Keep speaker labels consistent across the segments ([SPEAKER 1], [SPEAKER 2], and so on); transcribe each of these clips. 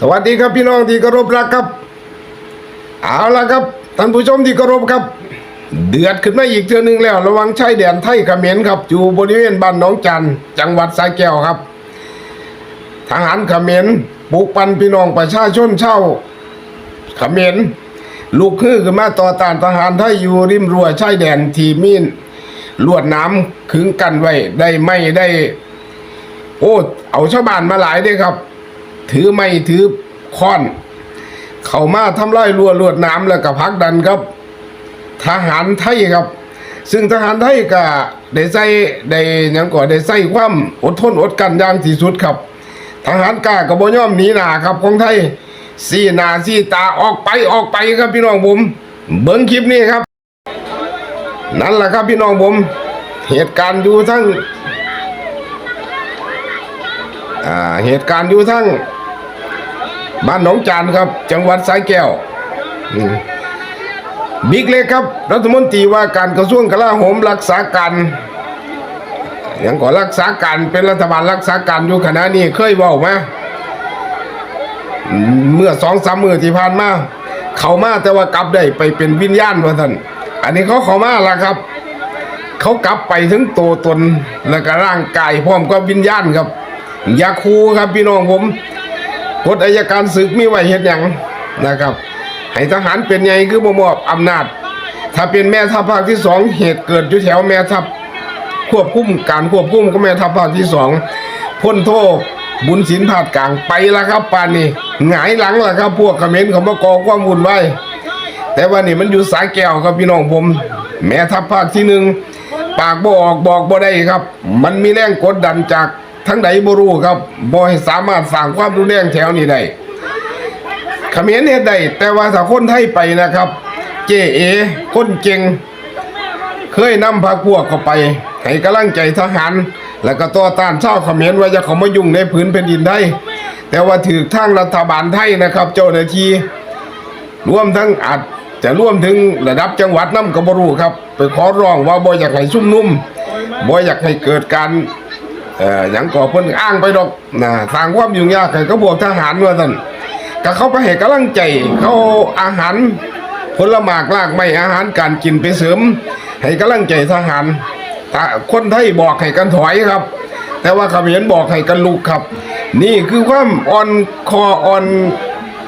[SPEAKER 1] สวัสดีครับพี่น้องที่เคารพรักครับ เอาละครับท่านผู้ชมที่เคารพครับ เดือดขึ้นมาอีกเทือนึงแล้ว ระวังชายแดนไทยเขมรครับ อยู่บริเวณบ้านหนองจันจังหวัดสระแก้วครับทหารเขมรปลุกปันพี่น้องประชาชนเช่าวเขมรลูกคือขึ้นมาต่อต้านทหารไทยอยู่ริมรั้วชายแดนทีมีนลวดน้ำขึงกันไว้ได้ไม่ได้ โอ้เอาชาวบ้านมาหลายเด้ครับ ถือไม่ถือค้อน เข้ามาทำลายรั้วลวดน้ำแล้วก็พักดันครับ ทหารไทยครับ ซึ่งทหารไทยก็ได้ใส่ได้ยังก่อได้ใส่ความอดทนอดกันอย่างที่สุดครับ ทหารกล้ากับบ่ย่อมหนีหนาครับของไทยสีหนาสีตาออกไปออกไปครับพี่น้องผม เบิ้งคลิปนี้ครับ นั่นแหละครับพี่น้องผม เหตุการณ์อยู่ทั้งอ่าเหตุการณ์อยู่ทั้ง บ้านหนองจานครับ จังหวัดสายแก้วบิ๊กเล็กครับ รัฐมนตรีว่าการกระทรวงกลาโหมรักษาการยังก่อรักษาการเป็นรัฐบาลรักษาการอยู่ขณะนี้เคยบอกมาอืมเมื่อสองสามมือที่ผ่านมาเขามาแต่ว่ากลับได้ไปเป็นวิญญาณว่าท่านอันนี้เขาเขามาแล้วครับ เขากลับไปถึงตัวตนแล้วก็ร่างกายพร้อมกับวิญญาณครับอยาคูครับพี่น้องผม กฎอายการศึกมีไว้เฮ็ดหยังนะครับ ให้ทหารเป็นไงคือบมอบอำนาจ ถ้าเป็นแม่ทัพภาคที่สองเหตุเกิดอยู่แถวแม่ทัพควบคุมการควบคุมก็แม่ทัพภาคที่สองพ้นโทษบุญศิลผาดกลางไปล้วครับป่านนี้หงายหลังล้วครับพวกเขมรเขามาก่อความวุ่นวายแต่ว่านี่มันอยู่สายแก้วครับพี่น้องผม แม่ทัพภาคที่หนึ่งปากบ่ออกบอกบ่ได้ครับ มันมีแรงกดดันจาก ทั้งใดบ่รู้ครับบ่ให้สามารถสร้างความรุนแรงแถวนี้ได้เขมรเฮ็ดได้แต่ว่าถ้าคนไทยไปนะครับ เจเอคนเก่ง เคยนำพรรคพวกเข้าไปให้กำลังใจทหาร แล้วก็ต่อต้านชาวเขมรว่าจะเขามายุ่งในพื้นแผ่นดินไทยแต่ว่าถือทางรัฐบาลไทยนะครับ เจ้าหน้าที่ร่วมทั้งอาจจะร่วมถึงระดับจังหวัดน้ำกระบรูครับ ไปขอร้องว่าบ่อยากให้ชุมนุ่มบ่อยากให้เกิดการ เอ่อหยังก่อเพิ่นอ้างไปดอกนะสร้างความยุ่งยากให้กระบวกทหารว่าซั่นก็เขาไปให้กำลังใจเขาอาหารผลหมากลากไม้อาหารการกินไปเสริม ให้กำลังใจทหารคนไทยบอกให้กันถอยครับ แต่ว่าเขมรบอกให้กันลุกครับ นี่คือความอ่อนคออ่อน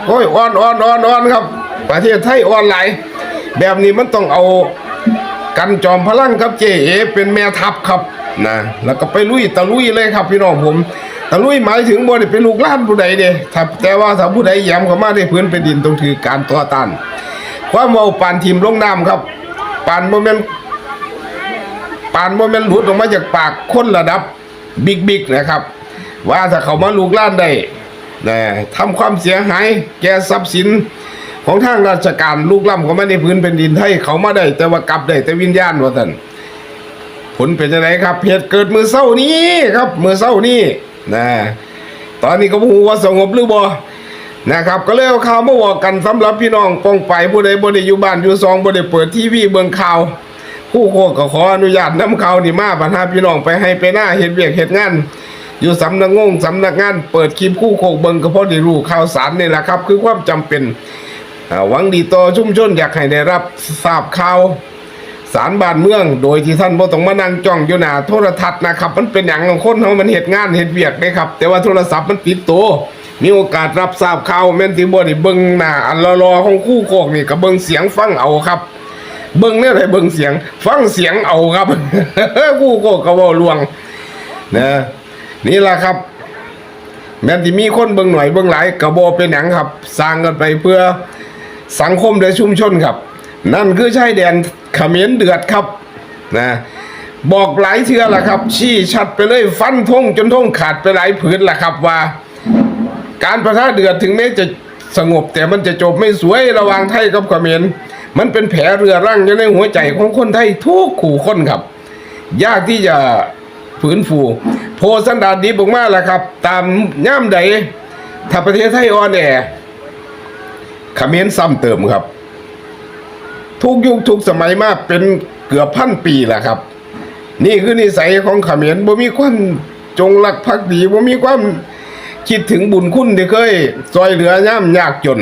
[SPEAKER 1] โอ้ยอ่อนอ่อนอ่อนอ่อนครับ ประเทศไทยอ่อนไหลแบบนี้มันต้องเอากันจอมพลังครับเจเอเป็นแม่ทัพครับ นะแล้วก็ไปลุยตะลุยเลยครับพี่น้องผมตะลุยหมายถึงบ่ได้เป็นลูกล้านผู้ใดเด้ถ้าแต่ว่าถ้าผู้ใดย้มเข้ามาในพื้นแผ่นดินต้องถือการต่อต้านความเมาปานทีมลงน้ำครับปานโมเมนปานโมเมนหลุดออกมาจากปากคนระดับบิ๊กบิ๊กนะครับ ว่าถ้าเขามาลูกล้านได้นะทำความเสียหายแก่ทรัพย์สินของทางราชการลูกล้ำเขามาในพื้นแผ่นดินไทยเขามาได้ แต่ว่ากลับได้แต่วิญญาณว่าท่าน ผลเป็นยังไงครับเหตุเกิดมือเศร้านี้ครับ มือเศร้านี้นะตอนนี้ก็ผู้ว่าสงบหรือบ่นะครับ ก็เลยเอาข่าวมาบอกกันสำหรับพี่น้องปองไปผู้ใดบ่ได้อยู่บ้านอยู่ซองบ่ได้เปิดทีวีเบิ่งข่าวผู้โคก็ขออนุญาตนำข่าวนี่มาบรรดาพี่น้องไปให้ไปหน้าเฮ็ดเวียกเฮ็ดงานอยู่สำนักงงสำนักงานเปิดคลิปคู่โคกเบิงก็เพราะได้รู้ข่าวสารนี่แหละครับ คือความจำเป็นหวังดีต่อชุมชนอยากให้ได้รับทราบข่าว สารบ้านเมือง โดยที่ท่านบ่ต้องมานั่งจ้องอยู่หน้าโทรทัศน์นะครับ มันเป็นอย่างของคนเฮามันเฮ็ดงานเฮ็ดเวียกเด้ครับ แต่ว่าโทรศัพท์มันติดตัวมีโอกาสรับทราบข่าวแม่นที่บ่ได้เบิ่งหน้าอันรอๆของคู่โคกนี่ก็เบิ่งเสียงฟังเอาครับ เบิ่งเนี่ยไรเบิ่งเสียง ฟังเสียงเอาครับ คู่โคกก็เว้าลวงนะนี่แหละครับ แม้ที่มีคนเบิ่งหน่อยเบิ่งหลายกระโบเป็นหยังครับ สร้างกันไปเพื่อสังคมและชุมชนครับ นั่นคือชายแดนเขมรเดือดครับนะบอกหลายเทื่อละครับ ชี้ชัดไปเลยฟันทงจนทงขาดไปหลายผืนละครับว่า การประทะเดือดถึงแม้จะสงบแต่มันจะจบไม่สวยระหว่างไทยกับเขมรมันเป็นแผลเรือร่างอยู่ในหัวใจของคนไทยทุกขู่คนครับ ยากที่จะฝืนฟูโพสันดานดีบอกมาล้วครับ ตามย่ามใดถ้าประเทศไทยอ่อนแอเขมรซ้ำเติมครับ ทุกยุคทุกสมัยมาเป็นเกือบพันปีแหละครับ นี่คือนิสัยของเขมรบ่มีความจงรักภักดีบ่มีความคิดถึงบุญคุณที่เคยซอยเหลือย่ำยากจน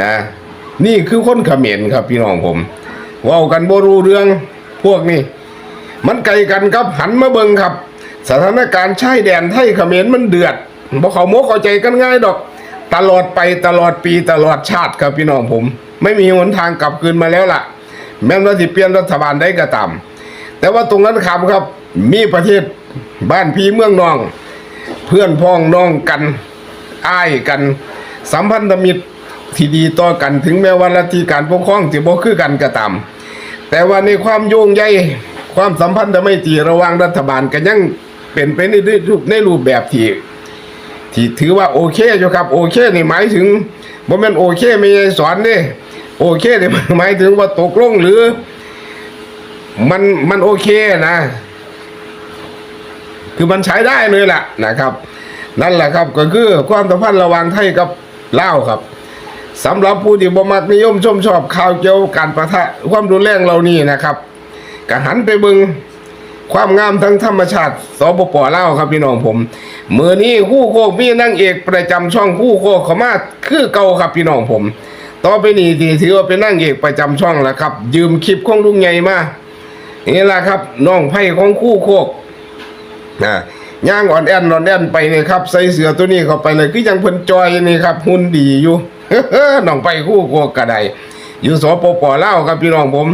[SPEAKER 1] นะ นี่คือคนเขมรครับพี่น้องผมว้ากันบ่รู้เรื่องพวกนี้ มันไกลกันครับหันมาเบิ่งครับ สถานการณ์ชายแดนไทยเขมรมันเดือดบ่เขาโมกเข้าใจกันง่ายดอก ตลอดไปตลอดปีตลอดชาติครับพี่น้องผม ไม่มีหนทางกลับคืนมาแล้วล่ะ แม้ว่าสิเปลี่ยนรัฐบาลได้ก็ตาม แต่ว่าตรงนั้นคำครับ มีประเทศบ้านพี่เมืองน้อง เพื่อนพ้องน้องกันอ้ายกัน สัมพันธมิตรที่ดีต่อกันถึงแม้ว่าลัทธิการปกครองจะบ่คือกันก็ตาม แต่ว่าในความโยงใยความสัมพันธ์ไม่ตีระหว่างรัฐบาลก็ยังเป็นไปในรูปในรูปแบบที่ที่ถือว่าโอเคอยู่ครับ โอเคนี่หมายถึงบ่แม่นโอเคไม่ใช่สอนนี่ โอเคนี่หมายถึงว่าตกลงหรือ มันมันโอเคนะ คือมันใช้ได้เลยแหละนะครับ นั่นแหละครับก็คือความสัมพันธ์ระหว่างไทยกับลาวครับสำหรับผู้ที่บ่มักนิยมชมชอบข่าวเกี่ยวกับการประทะความรุนแรงเหล่านี้นะครับก็หันไปบิงความงามทั้งธรรมชาติสปปลาวครับพี่น้องผมเมื่อนี้คู่โคกมีนางเอกประจำช่องคู่โคกขามาคือเก่าครับพี่น้องผม ต่อไปนี้ที่ถือว่าเป็นนางเอกประจำช่องแล้วครับ ยืมคลิปของลุงใหญ่มานี่แหละครับน้องไผ่ของคู่โคกนะย่างอ่อนแอนอ่อนแอนไปเนี่ยครับ ใส่เสือตัวนี้เข้าไปเลยคือยังเพิ่นจอยนี่ครับหุ่นดีอยู่น้องไปคู่โคกกระไดอยู่สปปล่าวครับพี่น้องผม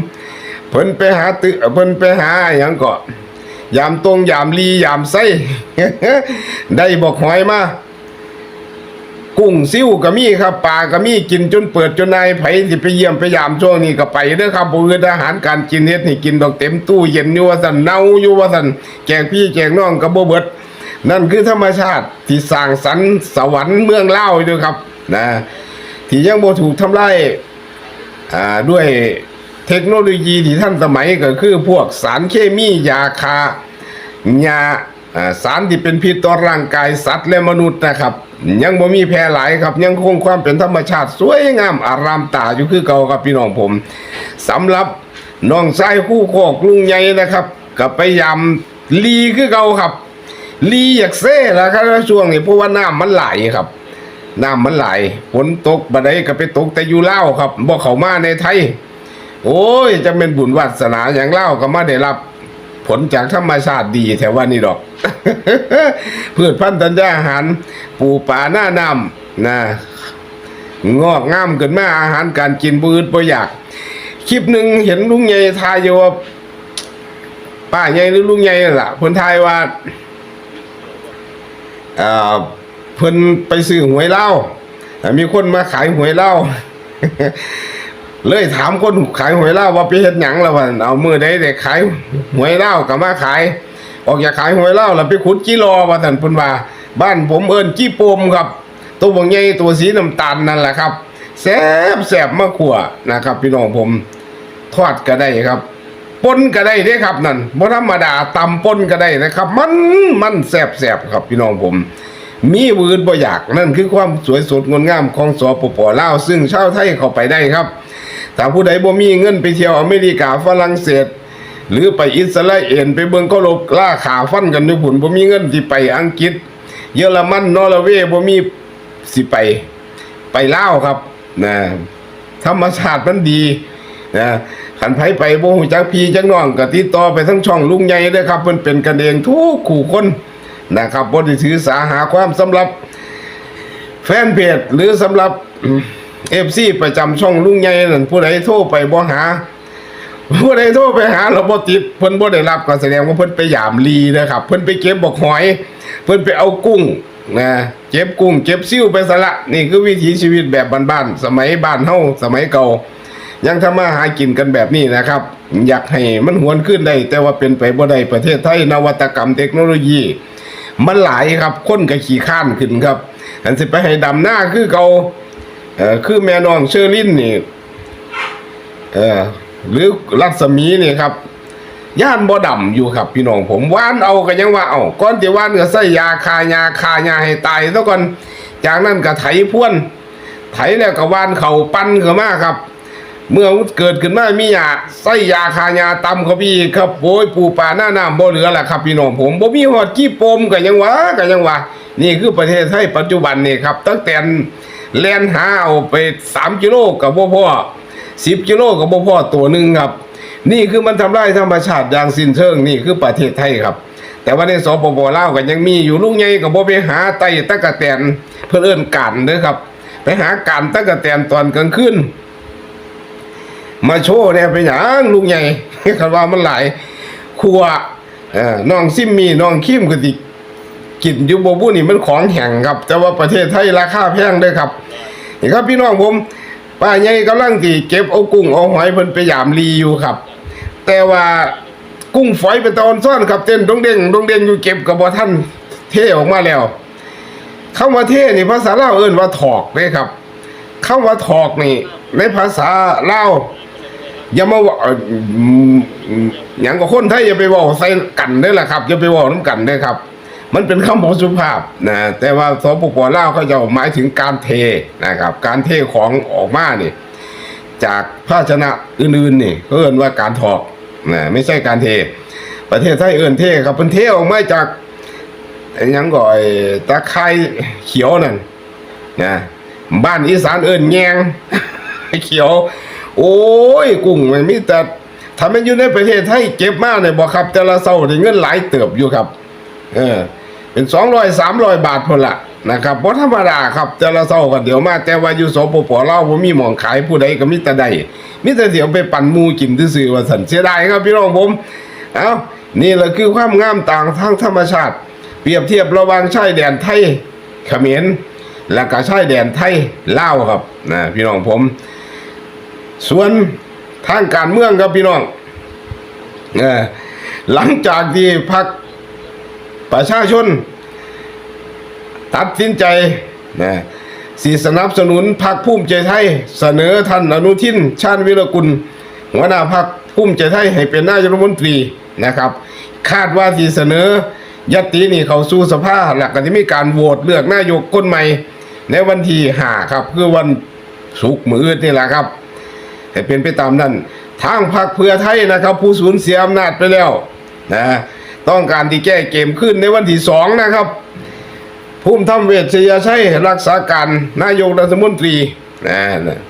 [SPEAKER 1] เพิ่นไปหาตึเพิ่นไปหาหยังก็ยามตรงยามลียามไส้ได้บอกหอยมา กุ้งซิ่วก็มีครับปลาก็มีกินจนเปิดจนนายไผที่ไปเยี่ยมไปยามช่วงนี้ก็ไปเด้อครับบ่คืออาหารการกินเฮ็ดให้กินดอกเต็มตู้เย็นอยู่ว่าซั่นเน่าอยู่ว่าซั่นแจกพี่แจกน้องก็บ่เบิด นั่นคือธรรมชาติที่สร้างสรรค์สวรรค์เมืองเล่าวยครับนะที่ยังบ่ถูกทำลายอ่าด้วยเทคโนโลยีที่ท่านสมัยก็คือพวกสารเคมียาคายา อ่าสารที่เป็นพิษต่อร่างกายสัตว์และมนุษย์นะครับ ยังบ่มีแพร่หลายครับ ยังคงความเป็นธรรมชาติสวยงามอารามตาอยู่คือเก่าครับพี่น้องผมสำหรับน้องชายคู่โคกลุงใหญ่นะครับก็ไปยามลีคือเก่าครับลีอยากเซ่ละครับช่วงนี้เพราะว่าน้ำมันไหลครับน้ำมันไหลฝนตกบัดใดก็ไปตกแต่อยู่เล่าครับบ่เขามาในไทย โอ้ยจะเป็นบุญวาสนาอย่างเล่าก็มาได้รับ ผลจากธรรมชาติดีแถวว่านี่ดอก พืชพันธุ์ธัญญาอาหาร ปูป่าหน้านำนะงอกงามขึ้นมาอาหารการกินบืดบ่อยากคลิปหนึ่งเห็นลุงใหญ่ทายอยู่ว่าป้าใหญ่หรือลุงใหญ่ล่ะเพิ่นทายว่าเออเพิ่นไปซื้อหวยเหล้ามีคนมาขายหวยเหล้า เลยถามคนขายหวยเหล้าว่าไปเฮ็ดหยังแล้วว่าเอามือใดได้ขายหวยเหล้าก็มาขาย ออกอยากขายหวยเหล้าแล้วไปขุดจิรอว่าท่านพิ่นว่า บ้านผมเอินจี้ปมครับ ตัวบ่ใหญ่ตัวสีน้ำตาลนั่นแหละครับแซ่บแซ่บมะขั่วนะครับ พี่น้องผมทอดก็ได้ครับปนก็ได้เด้ครับนั่นบ่ธรรมดาตำปนก็ได้นะครับ มันมันแซ่บแซ่บครับพี่น้องผม มีวืดบ่อยากนั่นคือความสวยสดงดงามของสปปลาวซึ่งชาวไทยเข้าไปได้ครับ ถ้าผู้ใดบ่มีเงินไปเที่ยวอเมริกาฝรั่งเศส หรือไปอิสราเอลไปเบิ่งเขาลบล่าขาฟันกันอยู่พุ่นบ่มีเงินที่ไปอังกฤษ เยอรมันนอร์เวย์บ่มีสิไป ไปลาวครับนะธรรมชาติมันดีนะขันไผไปบ่ฮู้จักพี่จักน้องก็ติดต่อไปทั้งช่องลุงใหญ่เด้อครับเพิ่นเป็นกันเองทุกคู่คนนะครับบ่ได้ถือสาหาความสำหรับ แฟนเพจหรือสำหรับ เอฟซีประจำช่องลุงใหญ่นั่นผู้ใดโทรไปบ่หา ผู้ใดโทรไปหาเราบ่ติดเพิ่นบ่ได้รับก็แสดงว่าเพิ่นไปยามลีนะครับ เพิ่นไปเก็บบอกหอย เพิ่นไปเอากุ้งนะเก็บกุ้งเก็บซิ่วไปสละนี่คือวิถีชีวิตแบบบ้านๆสมัยบ้านเฮาสมัยเก่า ยังทำมาหากินกันแบบนี้นะครับ อยากให้มันหวนขึ้นได้ แต่ว่าเป็นไปบ่ได้ประเทศไทยนวัตกรรมเทคโนโลยี มันหลายครับคนก็ขี่ข้านขึ้นครับอันสิไปให้ดำหน้าคือเขา เออคือแม่น้องเชอรินนี่เออหรือรัศมีนี่ครับย่านบ่ดำอยู่ครับพี่น้องผมว่านเอาก็ยังว่าเอาก่อนที่ว่านก็ใส่ยาคายาคายาให้ตายซะก่อนจากนั้นก็ไถพ่วนไถแล้วก็ว่านเขาปั้นเข้ามาครับ เมื่อเกิดขึ้นมามียาใส่ยาคายาตำเขาพี่ครับโอ้ยปูปลาหน้าน้ำบ่เหลือแหละครับพี่น้องผมบ่มีหอดขี้ปมก็ยังว่าก็ยังว่านี่คือประเทศไทยปัจจุบันนี่ครับ ตั้งแต่ แล่นหาเอาไป3กิโลกับบ่พอ10กิโลกับบ่พอตัวหนึ่งครับ นี่คือมันทำลายธรรมชาติอย่างสิ้นเชิงนี่คือประเทศไทยครับ แต่ว่าในสปปลาวก็ยังมีอยู่ลุงใหญ่ก็บ่ไปหาไต่ตะกะแตนเพื่อเอิ้นกันเด้อครับ ไปหาการตะกะแตนตอนกลางคืนมาโชว์เนี่ยเป็นอย่างลุงใหญ่คันว่ามันหลายครัวเอ่อน้องซิมมีน้องคิมก็สิ กินอยู่บ่บุนี่มันของแห้งครับ แต่ว่าประเทศไทยราคาแพงเด้อครับนี่ครับพี่น้องผมป้าใหญ่กำลังสิเก็บเอากุ้งเอาหอยเพิ่นไปยามลีอยู่ครับ แต่ว่ากุ้งฝอยเป็นตอนซ่อนครับเต้นดงเด้งดงเด้งอยู่เก็บกับบ่ท่านเทออกมาแล้วเข้ามาเทนี่ภาษาลาวเอิ้นว่าถอกเด้ครับเข้าว่าถอกนี่ ในภาษาลาวอย่ามาว่าอย่างกับคนไทยอย่าไปบอกใส่กันได้ละครับอย่าไปบอกน้ำกันได้ครับ มันเป็นคำบอกสุภาพนะแต่ว่าสปปลาวเขาจะหมายถึงการเทนะครับ การเทของออกมาเนี่ยจากภาชนะอื่นๆนี่เขาเอิ้นว่าการถอกนะไม่ใช่การเท ประเทศไทยเอิ้นเทครับเป็นเทออกมาจากยังก่อยตะไคร้เขียวนั่นนะบ้านอีสานเอิ้นแยงเขียว โอ้ยกุ้งมันมีแต่ถ้ามันอยู่ในประเทศไทยเก็บมากเนี่ยบอกครับ แต่ละเศร้าเงินหลายเติบอยู่ครับ เออ เป็นสองร้อยสามร้อยบาทพนละนะครับเพราะธรรมดาครับแต่ละเศร้ากันเดี๋ยวมาแต่ว่าอยู่สปปลาผมมีหมองขายผู้ใดก็มีแต่ใดมีแต่เดี๋ยวไปปั่นมูกินซื่อว่าสันเสียดายครับพี่น้องผมเอ้านี่แหละคือความงามต่างทางธรรมชาติ เปรียบเทียบระหว่างชายแดนไทยเขมรและก็ชายแดนไทยลาวครับนะพี่น้องผม ส่วนทางการเมืองครับพี่น้องเออหลังจากที่พัก ประชาชน ตัดสินใจนะสีสนับสนุนพักภูมิใจไทย เสนอท่านอนุทิน ชาญวิรกุล หัวหน้าพักภูมิใจไทยให้เป็นนายกรัฐมนตรีนะครับ คาดว่าที่เสนอยตินี่เขาสู่สภาหลักก็จะมีการโหวตเลือกนายกคนใหม่ ในวันที่ห้าครับคือวันศุกร์มื้อนี่แหละครับให้เป็นไปตามนั้น ทางพรรคเพื่อไทยนะครับ ผู้สูญเสียอำนาจไปแล้วนะ ต้องการที่แก้เกมขึ้นในวันที่สองนะครับภูมิธรรมเวชยชัยรักษาการนายกรัฐมนตรีนะนะ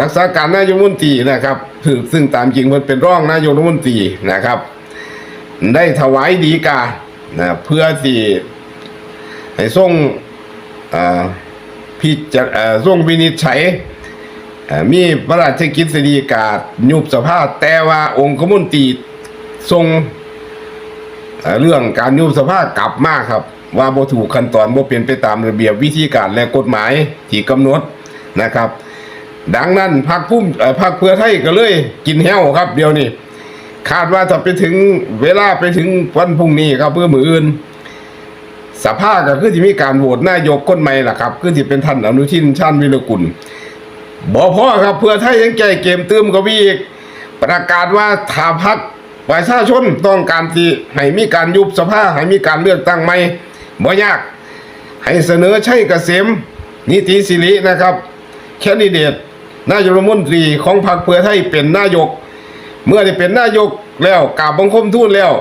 [SPEAKER 1] รักษาการนายกรัฐมนตรีนะครับซึ่งซึ่งตามจริงมันเป็นร่องนายกรัฐมนตรีนะครับ ได้ถวายดีกานะเพื่อที่ให้ส่งพิจารอ่าส่งวินิจฉัยมีพระราชกิจสีกายุบสภาแต่ว่าองค์คมนตรีทรง เรื่องการยุบสภากลับมากครับ ว่าบ่ถูกขั้นตอนบ่เป็นไปตามระเบียบวิธีการและกฎหมายที่กำหนดนะครับ ดังนั้นพรรคพุ่มพรรคเพื่อไทยก็เลยกินแห้วครับ เดี๋ยวนี้คาดว่าถ้าไปถึงเวลาไปถึงวันพรุ่งนี้ครับเพื่อมืออื่นสภาก็คือที่มีการโหวตนายกคนใหม่ล่ะครับ คือที่เป็นท่านอนุทินชาญวิรกุลบอพ่อครับเพื่อไทยยังแก้เกมเติมกับอีกประกาศว่าถ้าพัก ประชาชนต้องการที่ให้มีการยุบสภาให้มีการเลือกตั้งใหม่บ่ยาก ให้เสนอใช่เกษมนิติสิรินะครับ แคนดิเดตนายกรัฐมนตรีของพรรคเพื่อไทยเป็นนายก เมื่อได้เป็นนายกแล้วกาบบังคมทูลแล้ว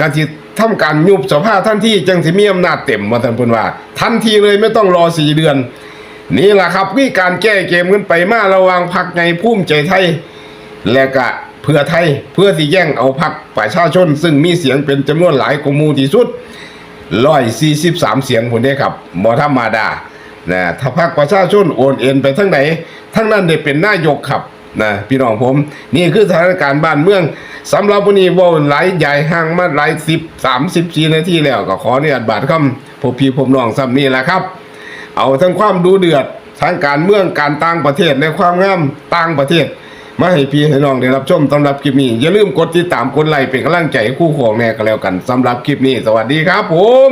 [SPEAKER 1] การที่ทำการยุบสภาทันที่จังสิมีอำนาจเต็มมาท่านพิ่นว่าทันทีเลยไม่ต้องรอสี่เดือน นี่แหละครับวิธีการแก้เกมกันไปมาระหวางพักในภูมิใจไทยและก็ เพื่อไทยเพื่อที่แย่งเอาพักประชาชน ซึ่งมีเสียงเป็นจำนวนหลายกมูที่สุดร้อยสี่สิบสามเสียงคนนี้ครับบอธรรมดานะถ้าพักประชาชนโอนเอ็นไปทั้งไหนทั้งนั้นได้เป็นนายกครับนะพี่น้องผมนี่คือสถานการณ์บ้านเมืองสำหรับวันนี้ว่าหลายใหญ่ห่างมาหลายสิบสามสิบสี่นาทีแล้วก็ขออนุญาตบาดคำพบพี่ผมน้องซ้ำนี่แหละครับ เอาทั้งความดูเดือดทั้งการเมืองการต่างประเทศในความงามต่างประเทศ มาให้พี่ให้น้องได้รับชมสำหรับคลิปนี้ อย่าลืมกดติดตามกดไลค์เป็นกำลังใจให้คู่ของแน่ก็แล้วกันสำหรับคลิปนี้ สวัสดีครับผม